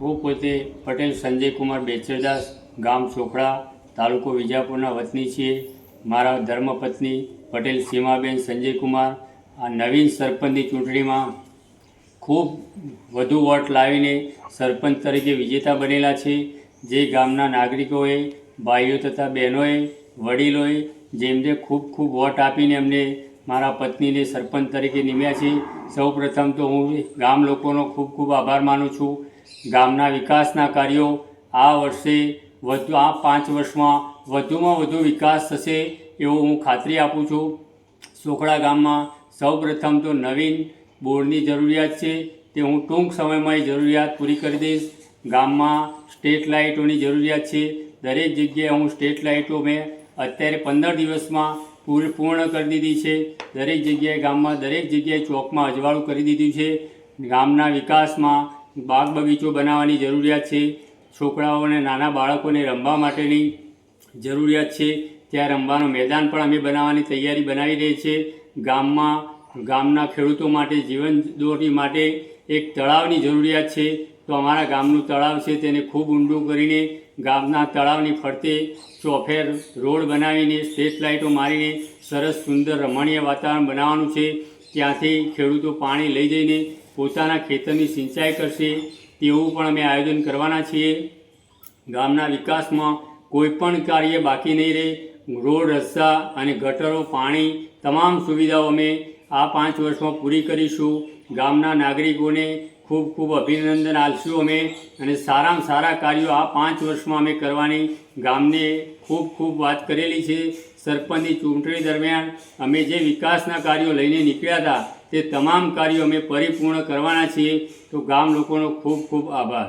હું પોતે પટેલ સંજયકુમાર બેચરદાસ, ગામ ચોખડા, તાલુકો વિજાપુરના વતની છીએ. મારા ધર્મપત્ની પટેલ સીમાબેન સંજયકુમાર આ નવીન સરપંચની ચૂંટણીમાં ખૂબ વધુ વોટ લાવીને સરપંચ તરીકે વિજેતા બનેલા છે. જે ગામના નાગરિકોએ, ભાઈઓ તથા બહેનોએ, વડીલોએ જેમને ખૂબ ખૂબ વોટ આપીને અમને મારા પત્નીને સરપંચ તરીકે નિમ્યા છે. સૌ પ્રથમ તો હું ગામ લોકોનો ખૂબ ખૂબ આભાર માનું છું. ગામના વિકાસના કાર્યો આ વર્ષે વધુ, આ પાંચ વર્ષમાં વધુમાં વધુ વિકાસ થશે એવો હું ખાતરી આપું છું. સોખડા ગામમાં સૌ પ્રથમ તો નવીન બોર્ડની જરૂરિયાત છે. તે હું ટૂંક સમયમાં એ જરૂરિયાત પૂરી કરી દઈશ. ગામમાં સ્ટેટ લાઇટોની જરૂરિયાત છે. દરેક જગ્યાએ હું સ્ટેટ લાઇટો મેં અત્યારે પંદર દિવસમાં પૂર- પૂર્ણ કરી દીધી છે. દરેક જગ્યાએ ગામમાં, દરેક જગ્યાએ ચોકમાં અજવાળું કરી દીધું છે. ગામના વિકાસમાં બાગ બગીચો બનાવવાની જરૂરિયાત છે. છોકરાઓને, નાના બાળકોને રમવા માટેની જરૂરિયાત છે. ત્યાં રમવાનું મેદાન પણ અમે બનાવવાની તૈયારી બનાવી રહી છે. ગામમાં ગામના ખેડૂતો માટે, જીવન દોરી માટે એક તળાવની જરૂરિયાત છે. તો અમારા ગામનું તળાવ છે, તેને ખૂબ ઊંડું કરીને ગામના તળાવની ફરતે ચોફેર રોડ બનાવીને, સ્ટ્રીટ લાઇટો મારીને, સરસ સુંદર રમણીય વાતાવરણ બનાવવાનું છે. ત્યાંથી ખેડૂતો પાણી લઈ જઈને પોતાના ખેતરની સિંચાઈ કરશે. તેવું પણ અમે આયોજન કરવાના છીએ. ગામના વિકાસમાં કોઈ પણ કાર્ય બાકી નહીં રહે. રોડ રસ્તા અને ગટરો, પાણી તમામ સુવિધાઓ અમે આ પાંચ વર્ષમાં પૂરી કરીશું. ગામના નાગરિકોને ખૂબ ખૂબ અભિનંદન આપશું અમે અને સારામાં સારા કાર્યો આ પાંચ વર્ષમાં અમે કરવાની ગામને ખૂબ ખૂબ વાત કરેલી છે. સરપંચની ચૂંટણી દરમિયાન અમે જે વિકાસના કાર્યો લઈને નીકળ્યા હતા તે તમામ કાર્યો અમે પરિપૂર્ણ કરવાના છીએ. તો ગામ લોકોનો ખૂબ ખૂબ આભાર.